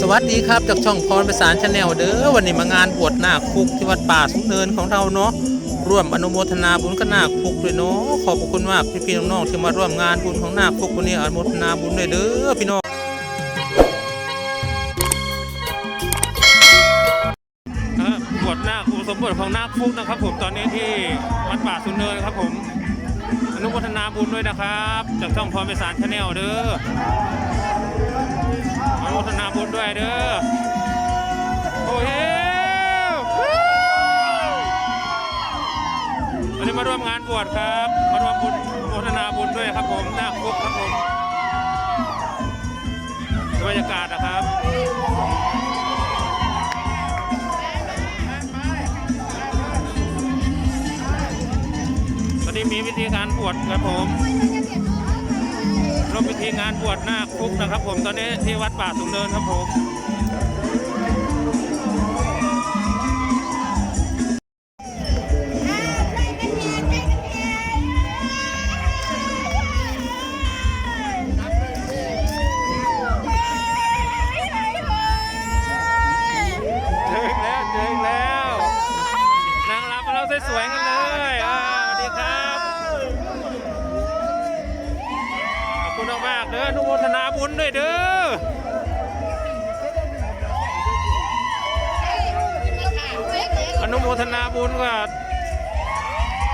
สวัสดีครับจากช่องพรประสานชาแนลเด้อวันนี้มางานบวชนาคุกที่วัดป่าสุงเนินของเราเนาะร่วมอนุโมทนาบุญกับนาคุกด้วยเนาะขอบคุณมากพี่ๆน้องๆที่มาร่วมงานบุญของนาคุกวันนี้อนุโมทนาบุญด้วยเด้อพี่น้องบวชนาคอุปสมบทของนาคุกนะครับ ผมตอนนี้ที่วัดป่าสุงเนินครับผมอนุโมทนาบุญด้วยนะครับจากช่องพรประสานชาแนลเด้อ อนุโมทนาบุญด้วยเด้อ โอ้เฮวันนี้มาร่วมงานบวชครับ มาร่วมบุญโมทนาบุญด้วยครับผมหน้าคุกครับผมบรรยากาศนะครับตอนนี้มีวิธีการบวชครับผม งานบวชหน้าคุกนะครับ ผมตอนนี้ที่วัดป่าสุงเนินครับผม โมทนาบุญกับ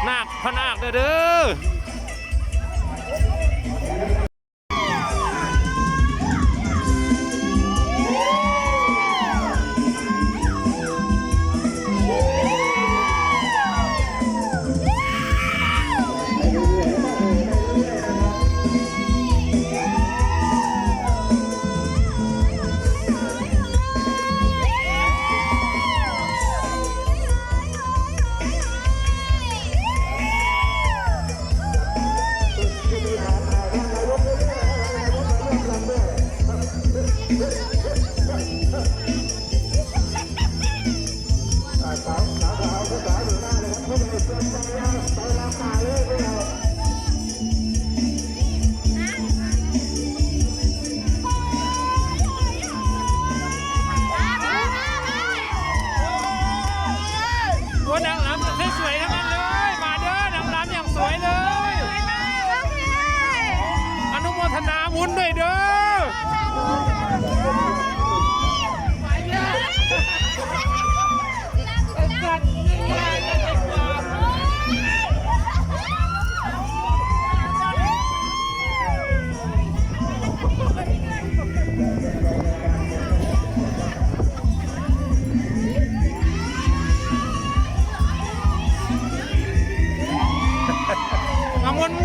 นาคพระนาคเด้อ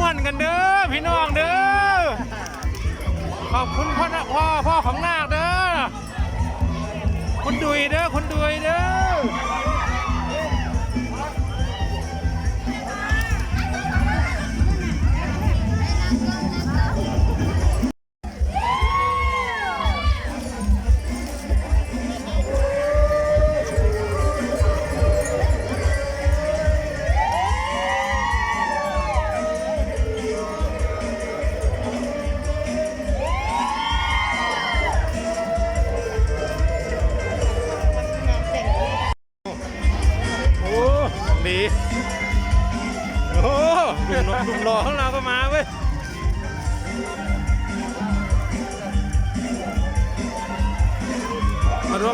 มาม่วนกันเด้อพี่น้องเด้อขอบคุณพ่อนะพ่อพ่อของนาคเด้อคุณดุยเด้อคุณดุยเด้อ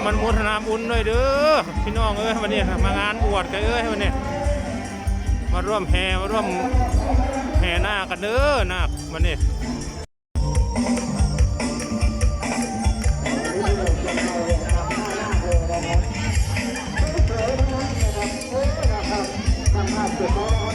มันโมทนาบุญด้วยเด้อพี่น้องเอ้ยวันนี้มางานบวชกันเอ้ยวันนี้มาร่วมแห่มาร่วมแห่หน้าคกันเด้อนาควันนี้ไป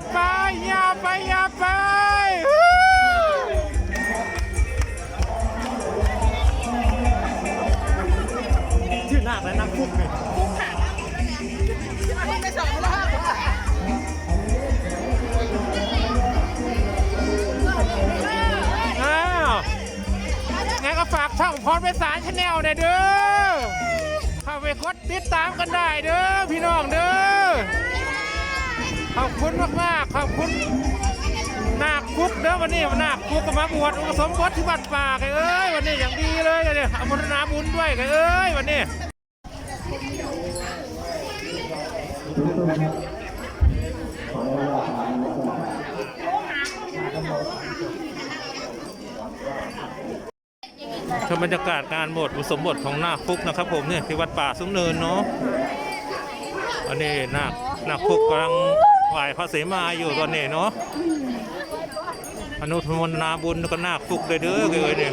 ดไปอย่าไปอย่าไปชื่อหน้าแล้วนะกฟุกเลยพุ่ะไปสองรอบอ้าวหนก็ฝากช่องพรเวสานชาแนลเนี่ยเด้อเข้าไปกดติดตามกันได้เด้อพี่น้องเด้อ อบคุณมากๆขอบคุณนาคุกเด้อวันนี้นาคุกก็มาบวชอุปสมบทที่วัดป่าไงเอ้ยวันนี้อย่างดีเลยไงเนี่ยอมทนาบุญด้วยไงเอ้ยวันนี้ชมบรรยากาศการบวชอุปสมบทของนาคุกนะครับ ผมเนี่ยที่วัดป่าสุงเนินเนาะอันนี้นาคนาคุกกำลัง ไหว้พระเสมาอยู่ตอนนี้เนาะอนุโมทนาบุญก็น่าคฟุกเลยเด้อเลยเนี่ย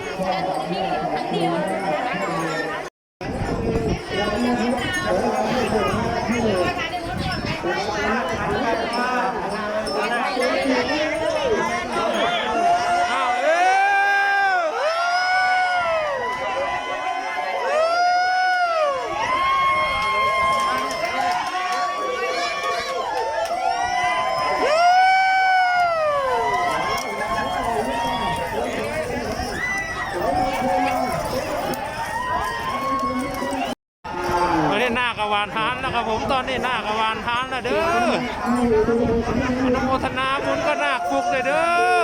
อ้าวเอ้ตอนนี้หน้ากระวานทานแล้วครับผมตอนนี้หน้ากวานทานแล้วเด้ออนุโมทนาบุญก็นาคฟุกเลยเด้อ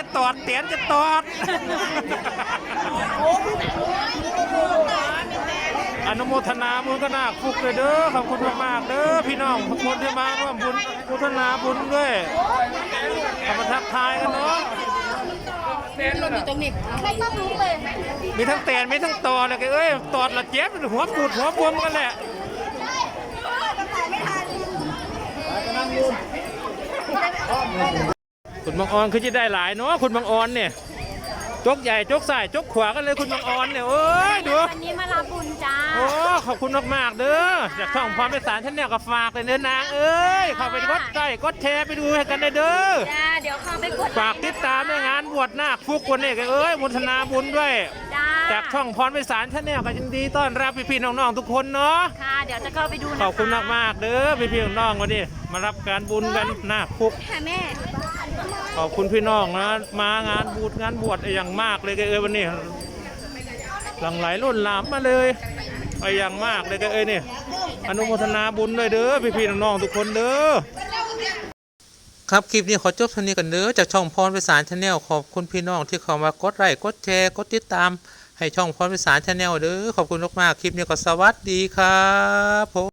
จะตอดแตนจะตอด อนุโมทนาบุญก็นาคฟุกเลยเด้อขอบคุณมากๆเด้อพี่น้องทุกคนที่มาร่วมบุญอนุโมทนาบุญด้วยเอามาทักทายกันเนาะหล่นอยู่ตรงนี้ไม่ต้องรู้เลยมีทั้งแตนมีทั้งตอดเลยเอ้ยตอดละเจ็บหัวปูดหัวบวมกันแหละ คุณบางออนคือจะได้หลายเนาะคุณบางออนเนี่ยจกใหญ่จกใส่จกขวากันเลยคุณบางออนเนี่ยเอ้ยดูวันนี้มารับบุญจ้าโอ้ขอบคุณมากๆเด้อจากช่องพรไปสารฉันเนี่ยก็ฝากเลยเด้อนางเอ้ยเข้าไปกดไลค์กดแชร์ไปดูให้กันได้เด้อจ้าเดี๋ยวเข้าไปกดฝากติดตามในงานบวชนาคฟุกวันนี้ก็เอ้ยมุทนาบุญด้วยจ้าจากช่องพรไปสารฉันเนี่ยก็ยินดีต้อนรับพี่ๆน้องๆทุกคนเนาะค่ะเดี๋ยวจะเข้าไปดูนะคะขอบคุณมากๆเด้อพี่ๆน้องๆวันนี้มารับการบุญกันนาคฟุกค่ะแม่ ขอบคุณพี่น้องนะมางานบูดงานบวชอย่างมากเลยแกเอ้ยวันนี้ หลังไหลล้นหลามมาเลยไปอย่างมากเลยแกเอ้ยนี่อนุโมทนาบุญด้วยเด้อพี่ๆน้องๆทุกคนเด้อครับคลิปนี้ขอจบเท่านี้กันเด้อจากช่องพรไปสารชาแนลขอบคุณพี่น้องที่เข้ามากดไลค์กดแชร์กดติดตามให้ช่องพรไปสารชาแนลเด้อขอบคุณมากๆคลิปนี้ก็สวัสดีครับผม